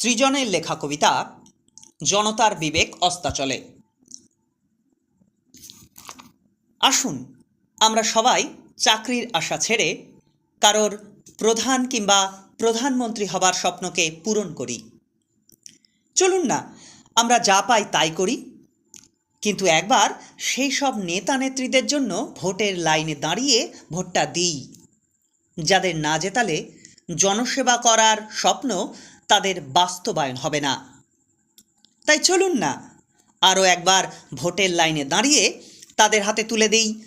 সৃজনের লেখা কবিতা, জনতার বিবেক অস্তাচলে। আসুন, আমরা সবাই চাকরির আশা ছেড়ে কারোর প্রধান কিংবা প্রধানমন্ত্রী হবার স্বপ্নকে পূরণ করি। চলুন না, আমরা যা পাই তাই করি। কিন্তু একবার সেই সব নেতা নেত্রীদের জন্য ভোটের লাইনে দাঁড়িয়ে ভোটটা দিই। যাদের না জেতালে জনসেবা করার স্বপ্ন তাদের বাস্তবায়ন হবে না। তাই চলুন না, আরও একবার ভোটের লাইনে দাঁড়িয়ে তাদের হাতে তুলে দিই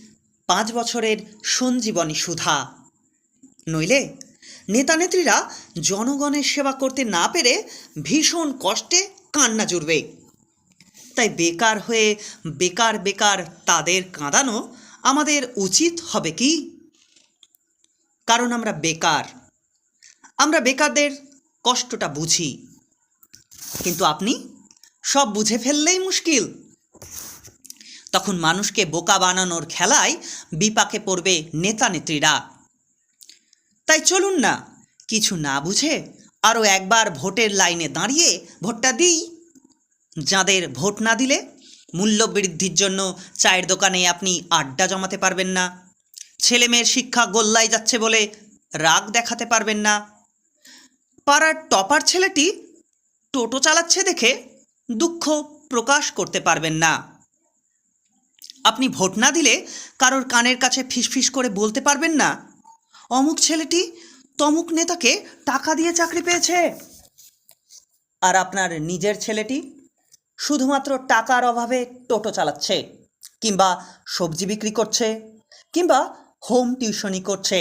পাঁচ বছরের সঞ্জীবনী সুধা। নইলে নেতানেত্রীরা জনগণের সেবা করতে না পেরে ভীষণ কষ্টে কান্না জুড়বে। তাই বেকার হয়ে বেকার বেকার তাদের কাঁদানো আমাদের উচিত হবে কি? কারণ আমরা বেকার। আমরা বেকারদের কষ্টটা বুঝি। কিন্তু আপনি সব বুঝে ফেললেই মুশকিল। তখন মানুষকে বোকা বানানোর খেলায় বিপাকে পড়বে নেতা নেত্রীরা তাই চলুন না, কিছু না বুঝে আরও একবার ভোটের লাইনে দাঁড়িয়ে ভোটটা দিই। যাদের ভোট না দিলে মূল্য বৃদ্ধির জন্য চায়ের দোকানে আপনি আড্ডা জমাতে পারবেন না। ছেলে মেয়ের শিক্ষা গোল্লায় যাচ্ছে বলে রাগ দেখাতে পারবেন না। পাড়ার টপার ছেলেটি টোটো চালাচ্ছে দেখে দুঃখ প্রকাশ করতে পারবেন না। আপনি ভোট না দিলে কারোর কানের কাছে ফিসফিস করে বলতে পারবেন না। অমুক ছেলেটি তমুক নেতাকে টাকা দিয়ে চাকরি পেয়েছে। আর আপনার নিজের ছেলেটি শুধুমাত্র টাকার অভাবে টোটো চালাচ্ছে, কিংবা সবজি বিক্রি করছে, কিংবা হোম টিউশনি করছে,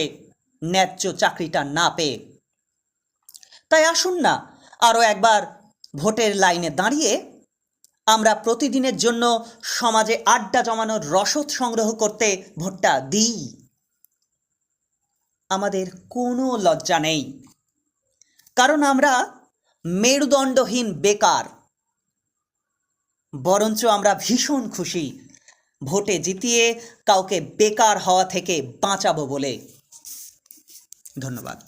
ন্যায্য চাকরিটা না পেয়ে। তাই আসুন না, আরও একবার ভোটের লাইনে দাঁড়িয়ে আমরা প্রতিদিনের জন্য সমাজে আড্ডা জমানোর রসদ সংগ্রহ করতে ভোটটা দিই। আমাদের কোনো লজ্জা নেই, কারণ আমরা মেরুদণ্ডহীন বেকার, বরঞ্চ আমরা ভীষণ খুশি ভোটে জিতিয়ে কাউকে বেকার হওয়া থেকে বাঁচাবো বলে। ধন্যবাদ।